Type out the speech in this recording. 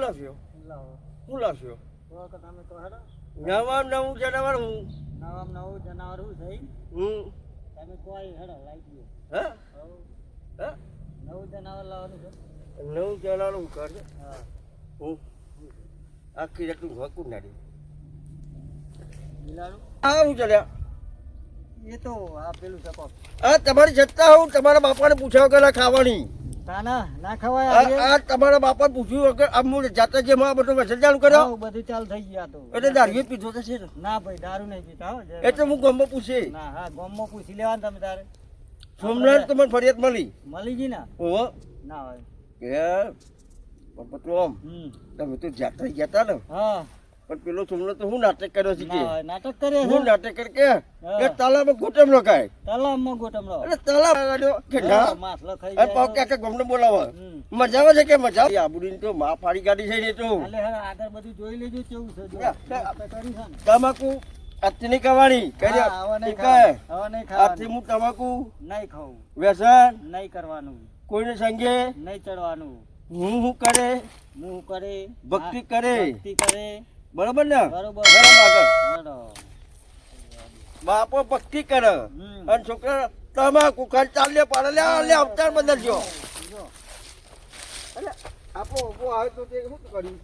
શું લાવશો લાવો શું તો હેડો. નવામ નવું જનાવર હું. નવામ નવું જનાવર હું થઈ હું. તમે કોઈ હેડો દો. હે? હે? નવું જનાવર લાવવાનું છે? નવું જનાવર હું કર હા. હું. આખી રાતનું ભકું બિલાડું આ હું ચાલ્યા એ તો આ પેલું સકો આ તમારી જતા હું તમારા બાપાને પૂછાવ વગર ખાવાની. ના ખવાય આ તમારા બાપાને પૂછ્યું વગર આ જાતે જે માં બધો ચાલુ કર્યો? બધું ચાલ થઈ ગયા તો. એટલે દારૂ પીધો થશે છે ના? ભાઈ દારૂ નહીં પીતા એટલે હું ગામમાં પૂછે. ના હા ગામમાં પૂછી લેવાનું તમે તારે. સોમનાથ તમને ફરિયાદ મળી? મળી ગઈ ને? ઓહો ના હોય. કે પપ્પા આમ. તમે તો જાત્રા ગયા હતા ને? હા. પણ પેલો સોમનાથ તો હું નાટક કર્યો છે કે? નાટક કરે હું નાટક કર કે. કે તાલામાં ગોટમ લખાય ગોટમ ગોટમડો અરે તાલા ગાડ્યો. કે ના. માછલો ખાઈ જાય. કાકા ગમને બોલાવો. મજા આવે છે કે મજા આવે? આબુડીને તો માં ફાડી કાઢી છે ને તો. હવે આગળ બધું જોઈ લેજો કેવું છે. કરી ને. તમાકુ. હા, હવે નહીં ઠીક હવે નહીં આજથી ખાવાનું હું તમાકુ નહીં ખાઉં વ્યસન નહીં કરવાનું. કોઈને સંગે નહીં ચડવાનું. હું હું કરે? હું કરે. ભક્તિ કરે. ભક્તિ કરે. બરોબર ને? બાપો ભક્તિ કરે. અને છોકરા તમાકુ ખાઈ ચાલે પાડે. લે લે અવતાર બદલજો. એટલે આપો ઊભો આવે તો તે શું કર્યું?